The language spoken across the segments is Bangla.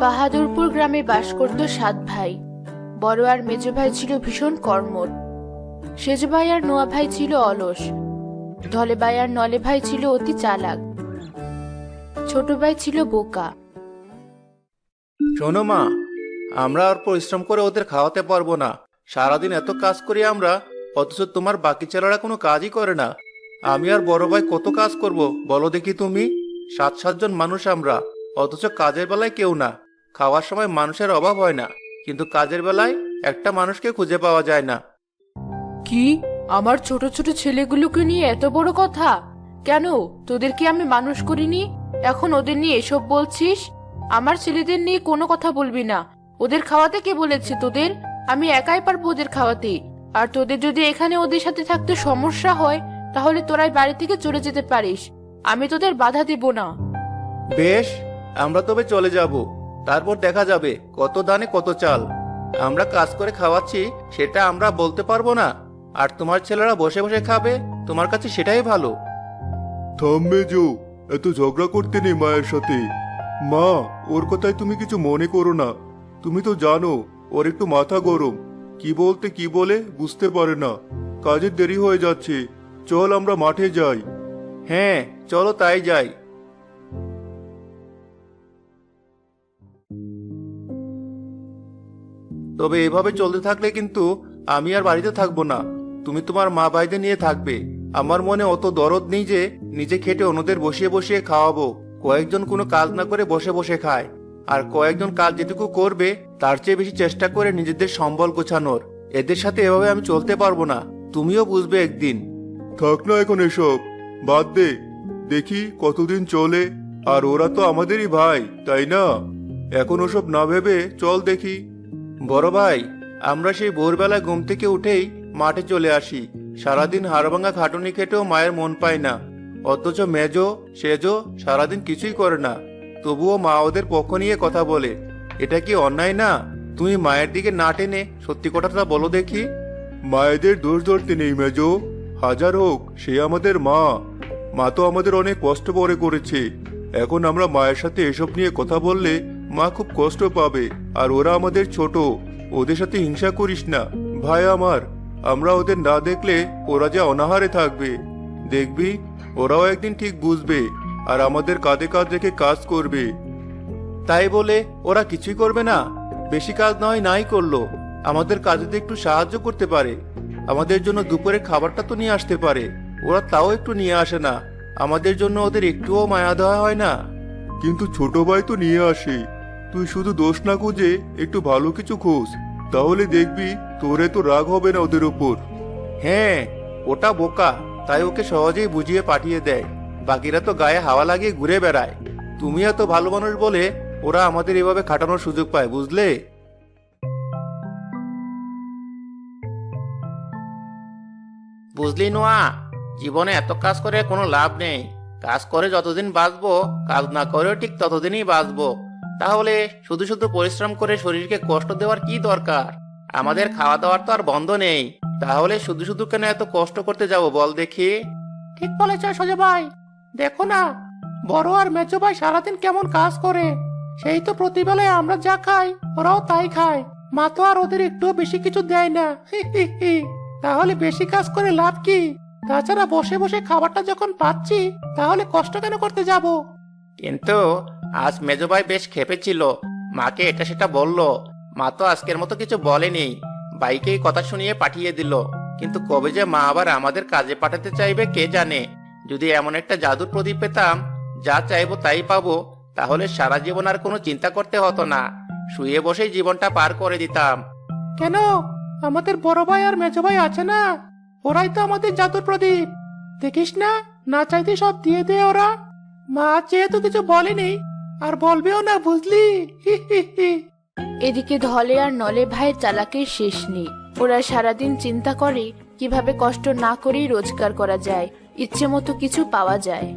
বাহাদুরপুর গ্রামে বাস করত সাত ভাই। বড় আর মেজ ভাই ছিল ভীষণ কর্মঠ সেজ ভাই আর নোয়া ভাই ছিল অলস। ধলে ভাই আর নলে ভাই ছিল অতি চালাক। ছোট ভাই ছিল বোকা। শোনো মা, আমরা আর পরিশ্রম করে ওদের খাওয়াতে পারব না। সারাদিন এত কাজ করি আমরা, অথচ তোমার বাকি ছেলেরা কোনো কাজই করে না। আমি আর বড় ভাই কত কাজ করব, বলো দেখি তুমি? সাত সাতজন মানুষ আমরা, অথচ কাজের বেলায় কেউ না। খাওয়ার সময় মানুষের অভাব হয় না কিন্তু কাজের বেলায় একটা মানুষকে খুঁজে পাওয়া যায় না। কি? আমার ছোট ছোট ছেলেগুলোকে নিয়ে এত বড় কথা? কেন? তোদেরকে আমি মানুষ করিনি? এখন ওদের নিয়ে এসব বলছিস? আমার ছেলেদের নিয়ে কোনো কথা বলবি না। ওদের খাওয়াতে কে বলেছে তোদের? আমি একাই পারব ওদের খাওয়াতে। আর তোদের যদি এখানে ওদের সাথে থাকতে সমস্যা হয় তাহলে তোরাই বাড়ি থেকে চলে যেতে পারিস। আমি তোদের বাধা দেব না। বেশ আমরা তবে চলে যাব। তারপর দেখা যাবে কত দানে কত চাল। আমরা কাজ করে খাওয়াচ্ছি সেটা আমরা বলতে পারব না। আর তোমার ছেলেরা বসে বসে খাবে তোমার কাছে সেটাই ভালো। থাম মেজো এত ঝগড়া করতে নেই মায়ের সাথে। মা ওর কথায় তুমি কিছু মনে করো না। তুমি তো জানো ওর একটু মাথা গরম। কি বলতে কি বলে বুঝতে পারে না। কাজের দেরি হয়ে যাচ্ছে। চল আমরা মাঠে যাই। হ্যাঁ চলো তাই যাই। তবে এভাবে চলতে থাকলে কিন্তু আমি আর বাড়িতে থাকব না। তুমি তোমার মা ভাইদের নিয়ে থাকবে। আমার মনে অত দরদ নেই যে নিজে খেটে অন্যদের বসিয়ে বসিয়ে খাওয়াবো। কয়েকজন কোনো কাজ না করে বসে বসে খায়। আর কয়েকজন কাজ যেটুকু করবে তার চেয়ে বেশি চেষ্টা করে নিজেদের সম্বল গোছানোর। এদের সাথে এভাবে আমি চলতে পারব না। তুমিও বুঝবে একদিন। থাক না এখন এসব। বাদ দে। দেখি কতদিন চলে। আর ওরা তো আমাদেরই ভাই তাই না? এখন ওসব না ভেবে চল দেখি। বড় ভাই, আমরা সেই ভোরবেলা ঘুম থেকে উঠেই মাঠে চলে আসি। সারাদিন হাড়ভাঙা খাটুনি খেটেও মায়ের মন পায় না। অথচ মেজো, সেজো সারাদিন কিছুই করে না। তবুও মা ওদের পক্ষ নিয়ে কথা বলে, এটা কি অন্যায় না? তুমি মায়ের দিকে না টেনে সত্যি কথাটা বলো দেখি? মায়েদের দোষ ধরতে নেই মেজো। হাজার হোক, সে আমাদের মা। মা তো আমাদের অনেক কষ্ট পরে করেছে। এখন আমরা মায়ের সাথে এসব নিয়ে কথা বললে মা খুব কষ্ট পাবে, আর ওরা আমাদের ছোট। ওদের সাথে হিংসা করিস না। ভাই আমার, আমরা ওদের না দেখলে ওরা যে অনাহারে থাকবে। দেখবি, ওরাও একদিন ঠিক বুঝবে, আর আমাদের কাঁধে কাঁধ রেখে কাজ করবে। তাই বলে ওরা কিছুই করবে না। বেশি কাজ নয়, নাই করল। আমাদের কাজেতে একটু সাহায্য করতে পারে। আমাদের জন্য দুপুরে খাবারটা তো নিয়ে আসতে পারে। ওরা তাও একটু নিয়ে আসে না। আমাদের জন্য ওদের একটুও মায়া দেওয়া হয় না। কিন্তু ছোট ভাই তো নিয়ে আসে। তুই শুধু দোষ না খুঁজে একটু ভালো কিছু খোঁজ, তাহলে দেখবি তোরে তো রাগ হবে না ওদের উপর হ্যাঁ ওটা বোকা, তাই ওকে সহজেই বুঝিয়ে পাঠিয়ে দেয়। বাকিরা তো গায়ে হাওয়া লাগিয়ে ঘুরে বেড়ায়। তুমি এত ভালো মানুষ বলে ওরা আমাদের এভাবে খাটানোর সুযোগ পায়, বুঝলে? বুঝলি নোয়া, জীবনে এত কাজ করে কোনো লাভ নেই। কাজ করে যতদিন বাঁচবো, কাজ না করেও ঠিক ততদিনই বাঁচবো। তাহলে শুধু শুধু পরিশ্রম করে শরীরকে কষ্ট দেওয়ার কি দরকার? আমাদের খাওয়া দাওয়ার তো আর বন্ধ নেই। তাহলে শুধু শুধু কেন এত কষ্ট করতে যাব বল দেখি? ঠিক বলেছ সোজা ভাই। দেখো না বড় আর মেজো ভাই সারাদিন কেমন কাজ করে। সেই তো প্রতিবেলায় আমরা যা খাই ওরাও তাই খায়। মা তো আর ওদের একটুও বেশি কিছু দেয় না। তাহলে বেশি কাজ করে লাভ কি? তাছাড়া বসে বসে খাবারটা যখন পাচ্ছি তাহলে কষ্ট কেন করতে যাব? কিন্তু আজ মেজো ভাই বেশ খেপেছিল। মাকে এটা সেটা বলল। মা তো আজকের মতো কিছু বলেনি। বাইকেই কথা শুনিয়ে পাঠিয়ে দিল। কিন্তু কবে যে মা আবার আমাদের কাজে পাঠাতে চাইবে কে জানে? যদি এমন একটা জাদুর প্রদীপ পেতাম, যা চাইব তাই পাবো, তাহলে সারা জীবন আর কোনো চিন্তা করতে হতো না। শুয়ে বসেই জীবনটা পার করে দিতাম। কেন? আমাদের বড় ভাই আর মেজো ভাই আছে না? ওরাই তো আমাদের জাদুর প্রদীপ। দেখিস না না চাইতে সব দিয়ে দে ওরা। মা যেহেতু কিছু বলেনি আর বলবেও না বুঝলি? হি হি হি। এদিকে ধলে আর নলে ভাইয়ের চালাকের শেষ নেই। ওরা সারাদিন চিন্তা করে কীভাবে কষ্ট না করেই রোজগার করা যায়। ইচ্ছে মতো কিছু পাওয়া যায়।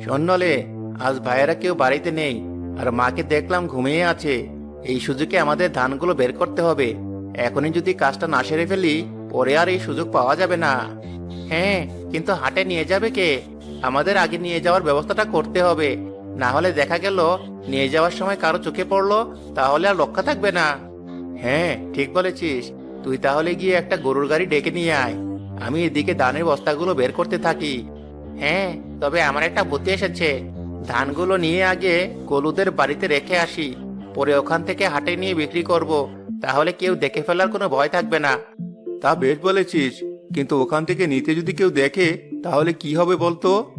শোনলে আজ ভাইয়েরা কেউ বাড়িতে নেই আর মাকে দেখলাম ঘুমিয়ে আছে। এই সুযোগে আমাদের ধানগুলো বের করতে হবে। এখনই যদি কাজটা না সেরে ফেলি পরে আর এই সুযোগ পাওয়া যাবে না। হ্যাঁ কিন্তু হাটে নিয়ে যাবে কে? আমাদের আগে নিয়ে যাওয়ার ব্যবস্থাটা করতে হবে। না হলে দেখা গেল, নিয়ে যাওয়ার সময় কারও চোখে পড়ল, তাহলে আর রক্ষা থাকবে না। হ্যাঁ ঠিক বলেছিস। তুই তাহলে গিয়ে একটা গরুর গাড়ি ডেকে নিয়ে আয়। আমি এদিকে ধানের বস্তাগুলো বের করতে থাকি। হ্যাঁ তবে আমার একটা বুদ্ধি এসেছে। ধানগুলো নিয়ে আগে গলুদের বাড়িতে রেখে আসি। পরে ওখান থেকে হাটে নিয়ে বিক্রি করব। তাহলে কেউ দেখে ফেলার কোনো ভয় থাকবে না। তা বেশ বলেছিস। কিন্তু ওখান থেকে নিতে যদি কেউ দেখে তাহলে কি হবে বলতো?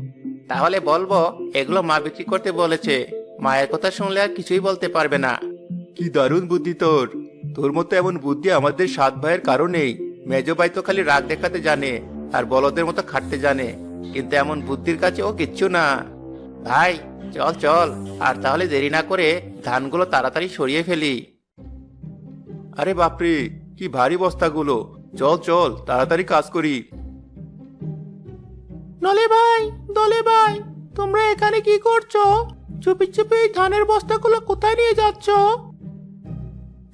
তাহলে বলব এগুলো মা বিক্রি করতে বলেছে। মায়ের কথা শুনলে আর কিছুই বলতে পারবে না। কি দারুণ বুদ্ধি তোর। তোর মতো এমন বুদ্ধি আমাদের সাত ভাইয়ের কারণেই মেজ ভাই তো খালি রাগ দেখাতে জানে আর বলদের মতো খাটতে জানে। কিন্তু এমন বুদ্ধির কাছে ও কিচ্ছু না। ভাই চল চল আর তাহলে দেরি না করে ধানগুলো তাড়াতাড়ি সরিয়ে ফেলি। আরে বাপরে কি ভারী বস্তাগুলো। চল চল তাড়াতাড়ি কাজ করি। নলে ভাই দলে ভাই তোমরা এখানে কি করছ? চুপি চুপি ধানের বস্তাগুলো কোথায় নিয়ে যাচ্ছ?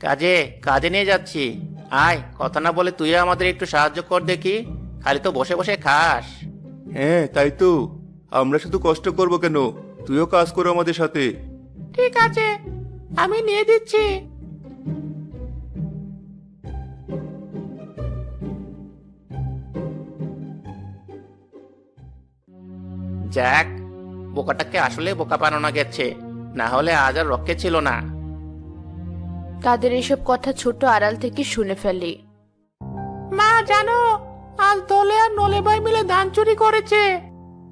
কাজে কাজে নিয়ে যাচ্ছি। আয় কথা না বলে তুই আমাদের একটু সাহায্য কর দেখি। খালি তো বসে বসে খাস। হ্যাঁ তাই তো। আমরা শুধু কষ্ট করব কেন? তুইও কাজ করো আমাদের সাথে। ঠিক আছে আমি নিয়ে দিচ্ছি। যাক বোকাটাকে আসলে বোকা বানানো গেছে। না হলে আজ আর রক্ষে ছিল না। তাদের এসব কথা ছোট আড়াল থেকে শুনে ফেলে। মা জানো আজ দলে আর নলে ভাই মিলে ধান চুরি করেছে।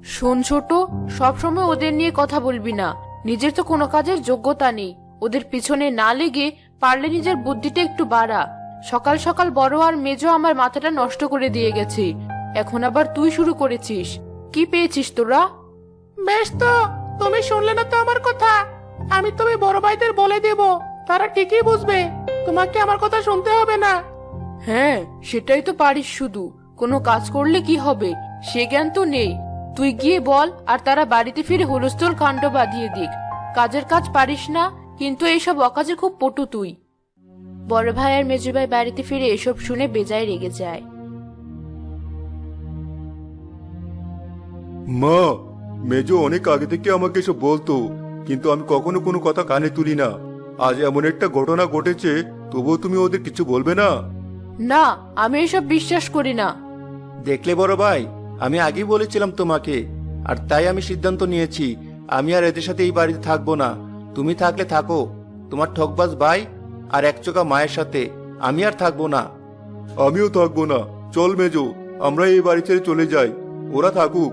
শোন ছোট সবসময় ওদের নিয়ে কথা বলবি না। নিজের তো কোনো কাজের যোগ্যতা নেই। ওদের পিছনে না লেগে পারলে নিজের বুদ্ধিটা একটু বাড়া। সকাল সকাল বড় আর মেজো আমার মাথাটা নষ্ট করে দিয়ে গেছে। এখন আবার তুই শুরু করেছিস। কি পেয়েছিস তোরা? বেশ তো তুমি শুনলে না তো আমার কথা। আমি তুমি বড় ভাইদের বলে দেব। তারা ঠিকই বুঝবে। তোমাকে আমার কথা শুনতে হবে না। হ্যাঁ সেটাই তো পারিস শুধু। কোনো কাজ করলে কি হবে? সে জ্ঞান তো নেই। তুই গিয়ে বল আর তারা বাড়িতে ফিরে হুলস্থল কাণ্ড বাঁধিয়ে দিক। কাজের কাজ পারিস না কিন্তু এইসব অকাজে খুব পটু তুই। বড় ভাই আর মেজো ভাই বাড়িতে ফিরে এসব শুনে বেজায় রেগে যায়। মা মেজো অনেক আগে থেকে আমাকে এসব বলতো কিন্তু আমি কখনো কোনো কথা কানে তুলি না। আজ এমন একটা ঘটনা ঘটেছে তবুও তুমি ওদের কিছু বলবে না? না আমি এসব বিশ্বাস করি না। দেখলে বড় ভাই আমি আগেই বলেছিলাম তোমাকে আর তাই আমি সিদ্ধান্ত নিয়েছি আমি আর এদের সাথে এই বাড়িতে থাকব না। তুমি থাকলে থাকো তোমার ঠকবাজ ভাই আর একচোকা মায়ের সাথে আমি আর থাকব না। আমিও থাকব না। চল মেজো আমরা এই বাড়ি ছেড়ে চলে যাই। ওরা থাকুক।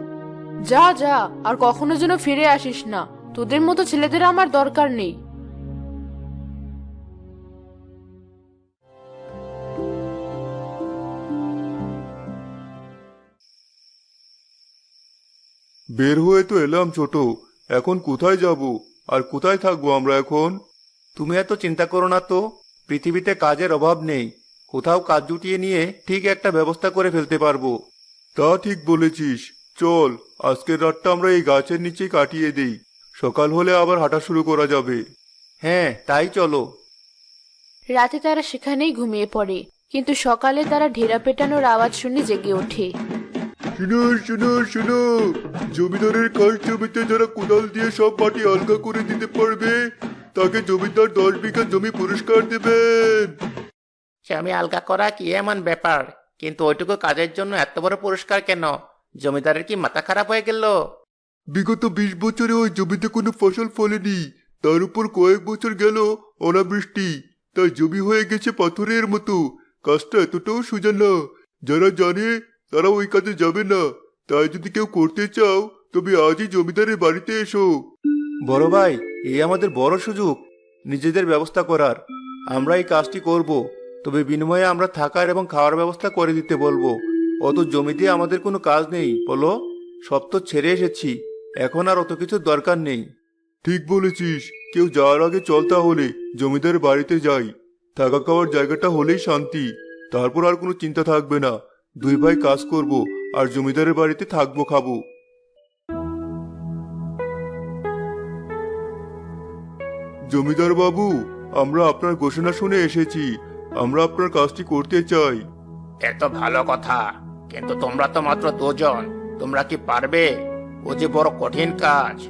যা যা আর কখনো যেন ফিরে আসিস না। তোদের মতো ছেলেদের আমার দরকার নেই। বের হয়ে তো এলাম ছোট। এখন কোথায় যাব? আর কোথায় থাকব আমরা এখন? তুমি এত চিন্তা করো না তো। পৃথিবীতে কাজের অভাব নেই। কোথাও কাজ জুটিয়ে নিয়ে ঠিক একটা ব্যবস্থা করে ফেলতে পারব। তা ঠিক বলেছিস। চল আজকের রাতটা আমরা এই গাছের নিচে কাটিয়ে দেই। সকাল হলে আবার হাঁটা শুরু করা যাবে। হ্যাঁ তাই চলো। রাতে তারা সেখানেই ঘুমিয়ে পড়ে কিন্তু সকালে তারা ঢেরা পেটানোর আওয়াজ শুনে জেগে ওঠে। শুনো শুনো শুনো জমিদারের কাজ জমিতে যারা কোদাল দিয়ে সব মাটি আলগা করে দিতে পারবে তাকে জমিদার দশ বিঘা জমি পুরস্কার দেবেন। স্বামী আলগা করা কি এমন ব্যাপার? কিন্তু ওইটুকু কাজের জন্য এত বড় পুরস্কার কেন? জমিদারের কি মাথা খারাপ হয়ে গেল? বিগত বিশ বছরে ওই জমিতে কোনো ফসল ফলেনি। তার উপর কয়েক বছর গেল অনাবৃষ্টি। তাই জমি হয়ে গেছে পাথরের মতো। কাজটা এতটাও সোজা না যারা জানে তারা ওই কাজে যাবে না। তাই যদি কেউ করতে চাও তবে আজই জমিদারের বাড়িতে এসো। বড় ভাই এই আমাদের বড় সুযোগ। নিজেদের ব্যবস্থা করার। আমরা এই কাজটি করব। তবে বিনিময়ে আমরা থাকার এবং খাওয়ার ব্যবস্থা করে দিতে বলব। অত জমিতে আমাদের কোনো কাজ নেই বলো। সব তো ছেড়ে এসেছি এখন আর অত কিছুর দরকার নেই। ঠিক বলেছিস কেউ যাওয়ার আগে চল তাহলে জমিদার বাড়িতে যাই। থাকা খাওয়ার জায়গাটা হলেই শান্তি তারপর আর কোনো চিন্তা থাকবে না। দুই ভাই কাজ করব আর জমিদারের বাড়িতে থাকব খাব। জমিদার বাবু আমরা আপনার ঘোষণা শুনে এসেছি আমরা আপনার কাজটি করতে চাই। এত ভালো কথা। কিন্তু তোমরা তো মাত্র দুজন। তোমরা কি পারবে? ও যে বড় কঠিন কাজ।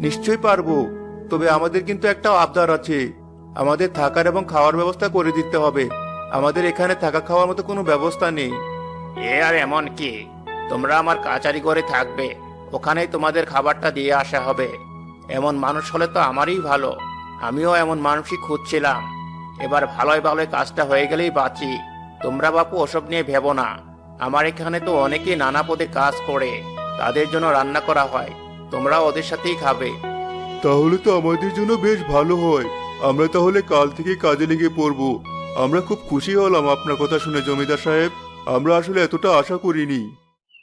নিশ্চয়ই পারব। তবে আমাদের কিন্তু একটা আবদার আছে। আমাদের থাকার এবং খাওয়ার ব্যবস্থা করে দিতে হবে। আমাদের এখানে থাকা খাওয়ার মতো কোনো ব্যবস্থা নেই। এ আর এমন কি? তোমরা আমার কাচারি করে থাকবে। ওখানেই তোমাদের খাবারটা দিয়ে আসা হবে। এমন মানুষ হলে তো আমারই ভালো। আমিও এমন মানুষই খুঁজছিলাম। এবার ভালোই ভালোই কাজটা হয়ে গেলেই বাঁচি। তোমরা বাপু ওসব নিয়ে ভেবো না। আমার এখানে তো অনেকে নানা পদে কাজ করে তাদের জন্য রান্না করা হয়। তোমরা ওদের সাথেই খাবে। তাহলে তো আমাদের জন্য বেশ ভালো হয়। আমরা তাহলে কাল থেকে কাজে লেগে পড়ব। আমরা খুব খুশি হলাম আপনার কথা শুনে জমিদার সাহেব। আমরা আসলে এতটা আশা করিনি।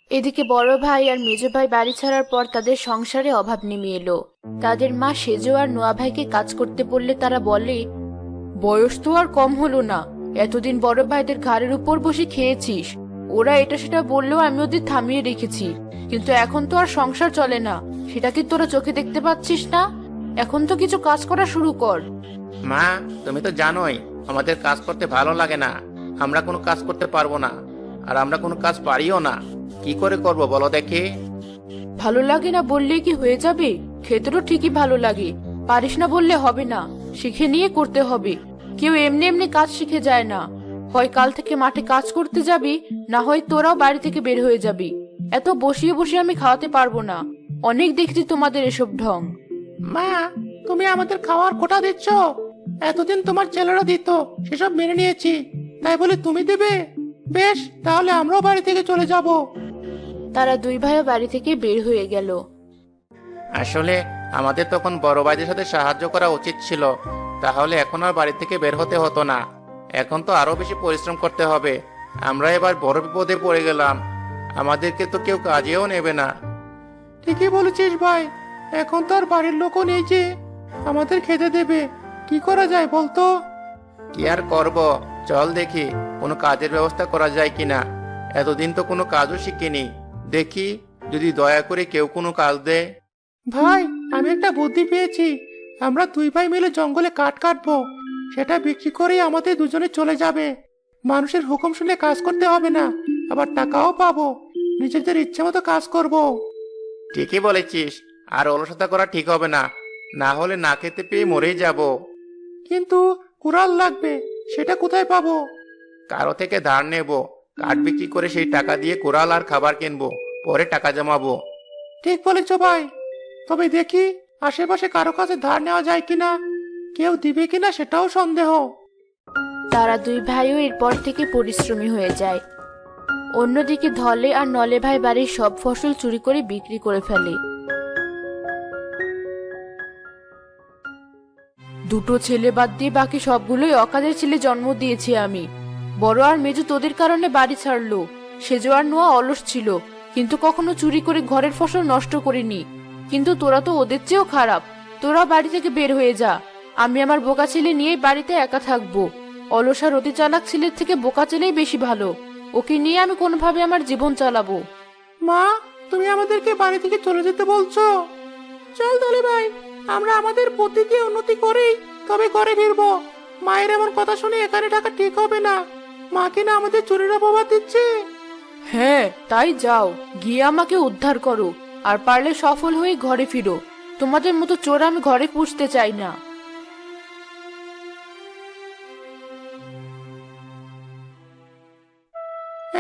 এদিকে বড় ভাই আর মেজ ভাই বাড়ি ছাড়ার পর তাদের সংসারে অভাব নেমে এলো। তাদের মা সেজো আর নোয়া ভাইকে কাজ করতে বললে তারা বলে বয়স তো আর কম হলো না। এতদিন বড় ভাইদের ঘাড়ের উপর বসে খেয়েছিস। ওরা এটা সেটা বললেও আমি ওদের থামিয়ে রেখেছি। কিন্তু এখন তো আর সংসার চলে না। সেটা কি তোরা চোখে দেখতে পাচ্ছিস না? এখন তো কিছু কাজ করা শুরু কর। মা তুমি তো জানোই আমাদের কাজ করতে ভালো লাগে না। আমরা কোনো কাজ করতে পারব না। আর আমরা কোনো কাজ পারিও না। কি করে করব বলো দেখি? ভালো লাগে না বললে কি হয়ে যাবে? খেতেরও ঠিকই ভালো লাগে। পারিস না বললে হবে না। শিখে নিয়ে করতে হবে। কেউ এমনি এমনি কাজ শিখে যায় না। হয় কাল থেকে মাঠে কাজ করতে যাবি না হয় তোরাও বাড়ি থেকে বের হয়ে যাবি। এত বসিয়ে বসিয়ে আমি খাওয়াতে পারব না। অনেক দেখছি তোমাদের এসব ঢং। মা তুমি আমাদের খাওয়ার কোটা দিচ্ছ? এতদিন তোমার ছেলেরা দিত সেসব মেনে নিয়েছি। তাই বলে তুমি দেবে? বেশ তাহলে আমরাও বাড়ি থেকে চলে যাব। তারা দুই ভাইও বাড়ি থেকে বের হয়ে গেল। আসলে আমাদের তখন বড় ভাইদের সাথে সাহায্য করা উচিত ছিল। তাহলে এখন আর বাড়ি থেকে বের হতে হতো না। এখন তো আরও বেশি পরিশ্রম করতে হবে। আমরা এবার বড় বিপদে পড়ে গেলাম। আমাদেরকে তো কেউ কাজেও নেবে না। ঠিকই বলেছিস ভাই, এখন তো আর বাড়ির লোকও নেই যে। আমাদের খেতে দেবে। কি করা যায় বলতো? কি আর করব? চল দেখি, কোনো কাজের ব্যবস্থা করা যায় কিনা। এতদিন তো কোনো কাজও শিখিনি। দেখি, যদি দয়া করে কেউ কোনো কাজ দেয় ভাই, আমি একটা বুদ্ধি পেয়েছি। আমরা দুই ভাই মিলে জঙ্গলে কাঠ কাটবো। সেটা বিক্রি করেই আমাদের দুজনে চলে যাবে। মানুষের হুকুম শুনে কাজ করতে হবে না আবার টাকাও পাবো। নিজেদের ইচ্ছে মতো কাজ করব। ঠিকই বলেছিস আর অলসতা করা ঠিক হবে না না হলে না খেতে পেয়ে মরে যাব। কিন্তু কুড়াল লাগবে সেটা কোথায় পাবো? কারও থেকে ধার নেব কাঠ বিক্রি করে সেই টাকা দিয়ে কুড়াল আর খাবার কিনবো পরে টাকা জমাবো। ঠিক বলেছ ভাই তবে দেখি আশেপাশে কারও কাছে ধার নেওয়া যায় কিনা। কেউ দিবে কিনা সেটাও সন্দেহ। তারা দুই ভাইও এরপর থেকে পরিশ্রমী হয়ে যায়। অন্যদিকে ধলে আর নলে ভাই বাড়ির সব ফসল চুরি করে বিক্রি করে ফেলে। দুটো ছেলে বাদ দিয়ে বাকি সবগুলোই অকাজের ছেলে জন্ম দিয়েছি আমি। বড় আর মেজু তোদের কারণে বাড়ি ছাড়লো। সেজো আর নোয়া অলস ছিল, কিন্তু কখনো চুরি করে ঘরের ফসল নষ্ট করিনি। কিন্তু তোরা তো ওদের চেয়েও খারাপ। তোরা বাড়ি থেকে বের হয়ে যা। আমি আমার বোকা ছেলে নিয়েই বাড়িতে একা থাকব। অলস আর অতি চালাক ছেলের থেকে বোকা ছেলেই বেশি ভালো। ওকে নিয়ে আমি কোনোভাবে আমার জীবন চালাবো। মা তুমি আমাদেরকে বাড়ি থেকে চলে যেতে বলছো? চল দলে ভাই আমরা আমাদের বুদ্ধি দিয়ে উন্নতি করেই তবে ঘরে ফিরবো। মায়ের এমন কথা শুনে এখানে টাকা ঠিক হবে না। মা কিনা আমাদের চুরির অপবাদ দিচ্ছে? হ্যাঁ তাই যাও গিয়ে আমাকে উদ্ধার করো। আর পারলে সফল হয়ে ঘরে ফিরো। তোমাদের মতো চোর আমি ঘরে পুষতে চাই না।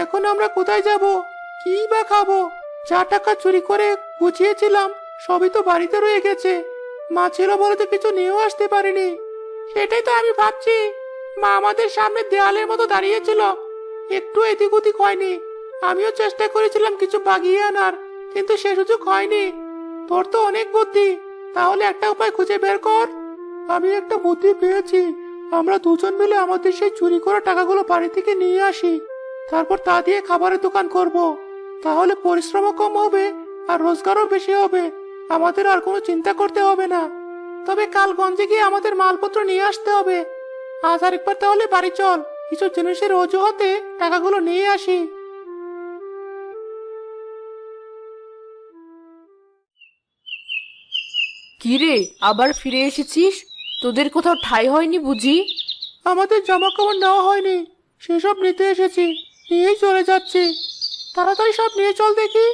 এখন আমরা কোথায় যাব? কি বা খাব? যা টাকা চুরি করে গুছিয়েছিলাম, সবই তো বাড়িতে রয়ে গেছে। মা ছিল বলে তো কিছু নিয়েও আসতে পারিনি। সেটাই তো আমি ভাবছি। মা আমাদের সামনে দেয়ালের মতো দাঁড়িয়েছিল। একটু এদিক ওদিক হয়নি। আমিও চেষ্টা করেছিলাম কিছু বাগিয়ে আনার, কিন্তু সে সুযোগ হয়নি। তোর তো অনেক বুদ্ধি। তাহলে একটা উপায় খুঁজে বের কর। আমি একটা বুদ্ধি পেয়েছি। আমরা দুজন মিলে আমাদের সেই চুরি করা টাকাগুলো বাড়ি থেকে নিয়ে আসি। তারপর তা দিয়ে খাবারের দোকান করব। তাহলে পরিশ্রমও কম হবে আর রোজগারও বেশি হবে। আমাদের আর কোনো চিন্তা করতে হবে না। তবে কাল গঞ্জে গিয়ে আমাদের মালপত্র নিয়ে আসতে হবে। আজ আরেকবার তাহলে বাড়ি চল। কিছু জিনিসের অজুহাতে টাকাগুলো নিয়ে আসি। কি রে আবার ফিরে এসেছিস? তোদের কোথাও ঠাই হয়নি বুঝি? আমাদের জামা কাপড় নেওয়া হয়নি। সেসব নিতে এসেছি। নিয়ে চলে যাচ্ছি। তাড়াতাড়ি সব নিয়ে চল দেখি।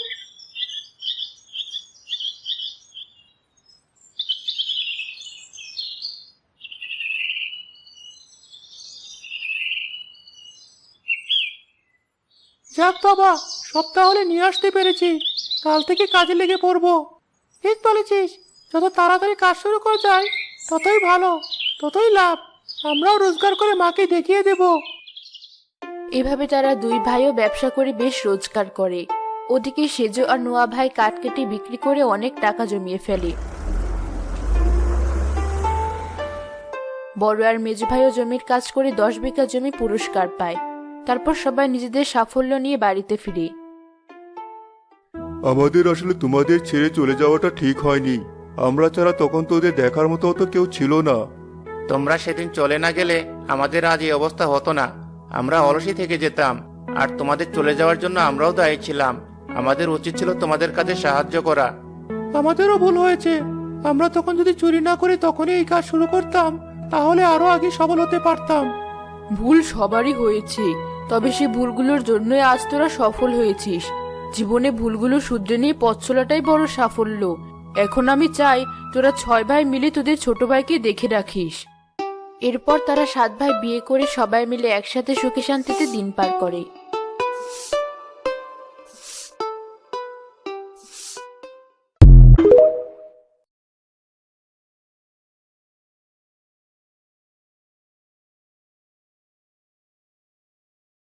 যাক বাবা, সব তাহলে নিয়ে আসতে পেরেছি। কাল থেকে কাজে লেগে পড়ব। ঠিক বলেছিস, যত তাড়াতাড়ি কাজ শুরু করা যায়, ততই ভালো, ততই লাভ। আমরাও রোজগার করে মাকে দেখিয়ে দেবো। এভাবে তারা দুই ভাইও ব্যবসা করে বেশ রোজগার করে। ওদিকে সেজো আর নোয়া ভাই কাঠ কেটে বিক্রি করে অনেক টাকা জমিয়ে ফেলে। বড় আর মেজ ভাইও জমির কাজ করে দশ বিঘা জমি পুরস্কার পায়। তারপর সবাই নিজেদের সাফল্য নিয়ে বাড়িতে ফিরে। আমাদের আসলে তোমাদের ছেড়ে চলে যাওয়াটা ঠিক হয়নি। আমরা ছাড়া তখন তোদের দেখার মতো তো কেউ ছিল না। তোমরা সেদিন চলে না গেলে আমাদের আজ এই অবস্থা হতো না। আমরা অলসী থেকে যেতাম, আর তোমাদের চলে যাওয়ার জন্য আমরাও দায়ী ছিলাম। আমাদের উচিত ছিল তোমাদের কাজে সাহায্য করা। আমাদেরও ভুল হয়েছে। আমরা তখন যদি চুরি না করে, তখনই এই কাজ শুরু করতাম। তাহলে আরও আগে সফল হতে পারতাম। ভুল সবারই হয়েছে, তবে সেই ভুলগুলোর জন্যই আজ তোরা সফল হয়েছিস। জীবনে ভুলগুলো শুধরে নিয়ে পথ চলাটাই বড় সাফল্য। এখন আমি চাই তোরা ছয় ভাই মিলে তোদের ছোট ভাইকে দেখে রাখিস। এরপর তারা সাত ভাই বিয়ে করে সবাই মিলে একসাথে সুখে শান্তিতে দিন পার করে।